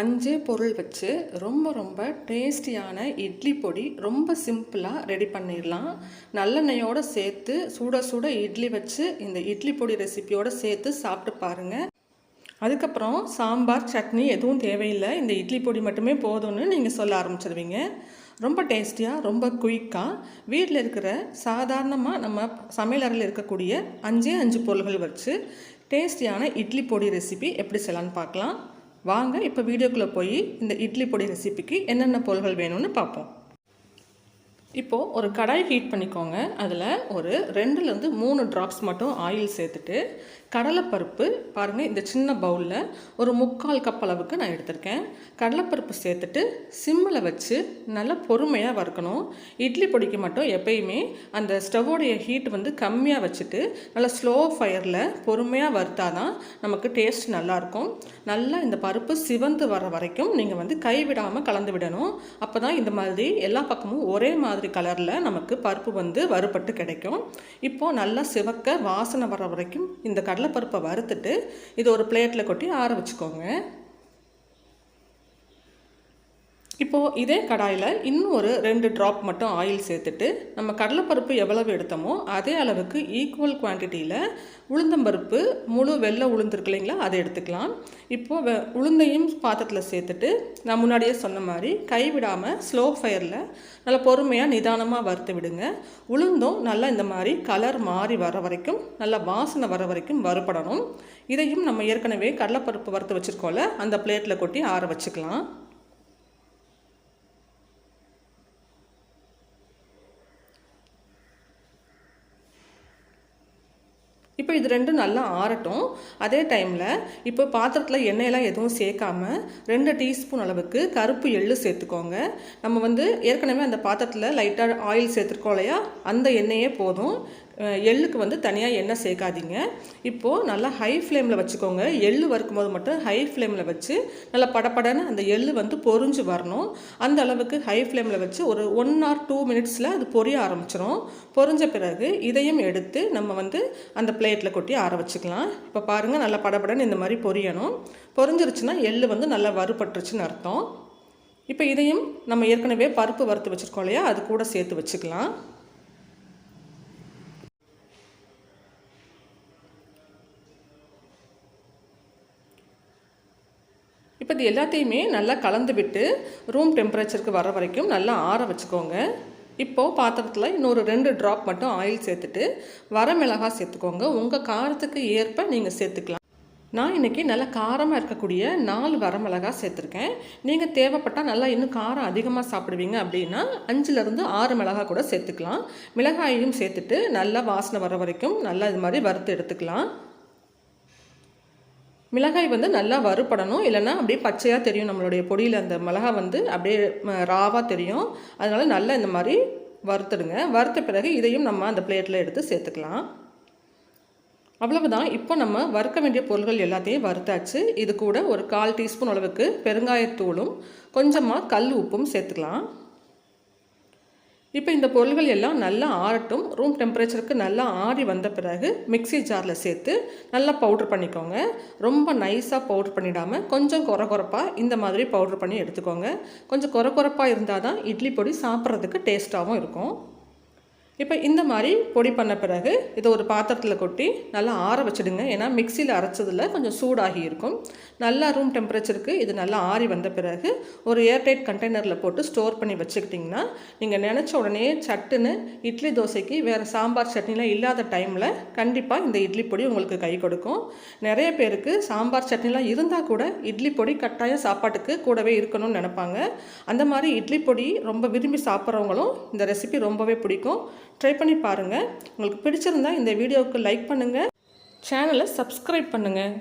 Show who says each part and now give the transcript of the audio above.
Speaker 1: அஞ்சே பொருள் வச்சு ரொம்ப ரொம்ப டேஸ்டியான இட்லி பொடி ரொம்ப சிம்பிளாக ரெடி பண்ணிடலாம். நல்லெண்ணெயோடு சேர்த்து சுட சுட இட்லி வச்சு இந்த இட்லி பொடி ரெசிபியோடு சேர்த்து சாப்பிட்டு பாருங்கள் அதுக்கப்புறம் சாம்பார் சட்னி எதுவும் தேவையில்லை. இந்த இட்லி பொடி மட்டுமே போதும்னு நீங்கள் சொல்ல ஆரம்பிச்சிடுவீங்க ரொம்ப டேஸ்டியாக ரொம்ப குயிக்காக வீட்டில் இருக்கிற சாதாரணமாக நம்ம சமையலறையில் இருக்கக்கூடிய அஞ்சே அஞ்சு பொருள்கள் வச்சு டேஸ்டியான இட்லி பொடி ரெசிபி எப்படி செய்யலான்னு பார்க்கலாம். வாங்க இப்போ வீடியோக்குள்ளே போய் இந்த இட்லி பொடி ரெசிபிக்கு என்னென்ன பொருள்கள் வேணும்னு பார்ப்போம். இப்போது ஒரு கடாய் ஹீட் பண்ணிக்கோங்க. அதில் ஒரு ரெண்டுலேருந்து மூணு ட்ராப்ஸ் மட்டும் ஆயில் சேர்த்துட்டு கடலைப்பருப்பு பாருங்கள் இந்த சின்ன பவுலில் ஒரு முக்கால் கப் அளவுக்கு நான் எடுத்திருக்கேன். கடலைப்பருப்பு சேர்த்துட்டு சிம்மில் வச்சு நல்லா பொறுமையாக வறுக்கணும். இட்லி பொடிக்கு மட்டும் எப்பயுமே அந்த ஸ்டவ்வோடைய ஹீட் வந்து கம்மியாக வச்சுட்டு நல்லா ஸ்லோ ஃபயரில் பொறுமையாக வறுத்தா தான் நமக்கு டேஸ்ட் நல்லாயிருக்கும். நல்லா இந்த பருப்பு சிவந்து வர வரைக்கும் நீங்கள் வந்து கைவிடாமல் கலந்து விடணும். அப்போ தான் இந்த மாதிரி எல்லா பக்கமும் ஒரே மாதிரி கலரில் நமக்கு பருப்பு வந்து வறுபட்டு கிடைக்கும். இப்போது நல்லா சிவக்க வாசனை வர வரைக்கும் இந்த கடலைப்பருப்பை வறுத்துட்டு இது ஒரு பிளேட்டில் கொட்டி ஆற வச்சுக்கோங்க. இப்போது இதே கடாயில் இன்னும் ஒரு ரெண்டு ட்ராப் மட்டும் ஆயில் சேர்த்துட்டு நம்ம கடலைப்பருப்பு எவ்வளவு எடுத்தோமோ அதே அளவுக்கு ஈக்குவல் குவான்டிட்டியில் உளுந்தம்பருப்பு முழு வெள்ளை உளுந்து இருக்கு இல்லைங்களா அதை எடுத்துக்கலாம். இப்போது வெ உளுந்தையும் பாத்திரத்தில் சேர்த்துட்டு நான் முன்னாடியே சொன்ன மாதிரி கைவிடாமல் ஸ்லோ ஃபயரில் நல்லா பொறுமையாக நிதானமாக வறுத்து விடுங்க. உளுந்தும் நல்லா இந்த மாதிரி கலர் மாறி வர வரைக்கும் நல்லா வாசனை வர வரைக்கும் வறுபடணும். இதையும் நம்ம ஏற்கனவே கடலைப்பருப்பு வறுத்து வச்சுருக்கோம்ல அந்த பிளேட்டில் கொட்டி ஆற வச்சுக்கலாம். இப்போ இது ரெண்டும் நல்லா ஆறட்டும். அதே டைமில் இப்போ பாத்திரத்தில் எண்ணெயெல்லாம் எதுவும் சேர்க்காமல் ரெண்டு டீஸ்பூன் அளவுக்கு கருப்பு எள்ளு சேர்த்துக்கோங்க. நம்ம வந்து ஏற்கனவே அந்த பாத்திரத்தில் லைட்டாக ஆயில் சேர்த்துருக்கோம் இல்லையா? அந்த எண்ணெயே போதும். எள்ளுக்கு வந்து தனியாக எண்ணெய் சேர்க்காதீங்க. இப்போது நல்லா ஹை ஃப்ளேமில் வச்சுக்கோங்க. எள்ளு வறுக்கும் போது மட்டும் ஹை ஃப்ளேமில் வச்சு நல்லா படப்படன்னு அந்த எள்ளு வந்து பொறிஞ்சு வரணும். அந்த அளவுக்கு ஹை ஃப்ளேமில் வச்சு ஒரு ஒன் ஆர் டூ மினிட்ஸில் அது பொரிய ஆரம்பிச்சிடும் பொரிஞ்ச பிறகு இதையும் எடுத்து நம்ம வந்து அந்த பிளேட்டில் கொட்டி ஆற வச்சுக்கலாம். இப்போ பாருங்கள் நல்லா படபடன்னு இந்த மாதிரி பொரியணும். பொரிஞ்சிருச்சுன்னா எள்ளு வந்து நல்லா வறுபட்டுருச்சுன்னு அர்த்தம். இப்போ இதையும் நம்ம ஏற்கனவே பருப்பு வறுத்து வச்சுருக்கோம் இல்லையா? அது கூட சேர்த்து வச்சுக்கலாம். இப்போ இது எல்லாத்தையுமே நல்லா கலந்து விட்டு ரூம் டெம்பரேச்சருக்கு வர வரைக்கும் நல்லா ஆற வச்சுக்கோங்க. இப்போது பாத்திரத்தில் இன்னொரு ரெண்டு ட்ராப் மட்டும் ஆயில் சேர்த்துட்டு வரமிளகா சேர்த்துக்கோங்க. உங்கள் காரத்துக்கு ஏற்ப நீங்கள் சேர்த்துக்கலாம். நான் இன்றைக்கி நல்லா காரமாக இருக்கக்கூடிய நாலு வரமிளகா சேர்த்துருக்கேன். நீங்கள் தேவைப்பட்டால் நல்லா இன்னும் காரம் அதிகமாக சாப்பிடுவீங்க அப்படின்னா அஞ்சுலேருந்து ஆறு மிளகாய் கூட சேர்த்துக்கலாம். மிளகாயையும் சேர்த்துட்டு நல்லா வாசனை வர வரைக்கும் நல்லா இது மாதிரி வறுத்து எடுத்துக்கலாம். மிளகாய் வந்து நல்லா வறுப்படணும் இல்லைன்னா அப்படியே பச்சையாக தெரியும் நம்மளுடைய பொடியில் அந்த மிளகாய் வந்து அப்படியே ராவாக தெரியும். அதனால் நல்லா இந்த மாதிரி வறுத்துடுங்க. வறுத்த பிறகு இதையும் நம்ம அந்த பிளேட்டில் எடுத்து சேர்த்துக்கலாம். அவ்வளவுதான். இப்போ நம்ம வறுக்க வேண்டிய பொருள்கள் எல்லாத்தையும் வறுத்தாச்சு. இது கூட ஒரு கால் டீஸ்பூன் அளவுக்கு பெருங்காயத்தூளும் கொஞ்சமாக கல் உப்பும் சேர்த்துக்கலாம். இப்போ இந்த பொருள்கள் எல்லாம் நல்லா ஆறட்டும். ரூம் டெம்பரேச்சருக்கு நல்லா ஆறி வந்த பிறகு மிக்சி ஜாரில் சேர்த்து நல்லா பவுட்ரு பண்ணிக்கோங்க. ரொம்ப நைஸாக பவுட்ரு பண்ணிடாமல் கொஞ்சம் குறை குறைப்பாக இந்த மாதிரி பவுட்ரு பண்ணி எடுத்துக்கோங்க. கொஞ்சம் குறை குறைப்பாக இருந்தால் தான் இட்லி பொடி சாப்பிட்றதுக்கு டேஸ்ட்டாகவும் இருக்கும். இப்போ இந்த மாதிரி பொடி பண்ண பிறகு இதை ஒரு பாத்திரத்தில் கொட்டி நல்லா ஆற வச்சுடுங்க. ஏன்னா மிக்சியில் அரைச்சதில் கொஞ்சம் சூடாகி இருக்கும். நல்லா ரூம் டெம்பரேச்சருக்கு இது நல்லா ஆறி வந்த பிறகு ஒரு ஏர்டைட் கண்டெய்னரில் போட்டு ஸ்டோர் பண்ணி வச்சுக்கிட்டிங்கன்னா நீங்கள் நினச்ச உடனே சட்டுன்னு இட்லி தோசைக்கு வேறு சாம்பார் சட்னிலாம் இல்லாத டைமில் கண்டிப்பாக இந்த இட்லி பொடி உங்களுக்கு கை கொடுக்கும். நிறைய பேருக்கு சாம்பார் சட்னிலாம் இருந்தால் கூட இட்லி பொடி கட்டாயம் சாப்பாட்டுக்கு கூடவே இருக்கணும்னு நினப்பாங்க. அந்த மாதிரி இட்லி பொடி ரொம்ப விரும்பி சாப்பிட்றவங்களும் இந்த ரெசிபி ரொம்பவே பிடிக்கும். ட்ரை பண்ணி பாருங்கள் உங்களுக்கு பிடிச்சிருந்தா இந்த வீடியோவுக்கு லைக் பண்ணுங்கள் சேனலை சப்ஸ்கிரைப் பண்ணுங்கள்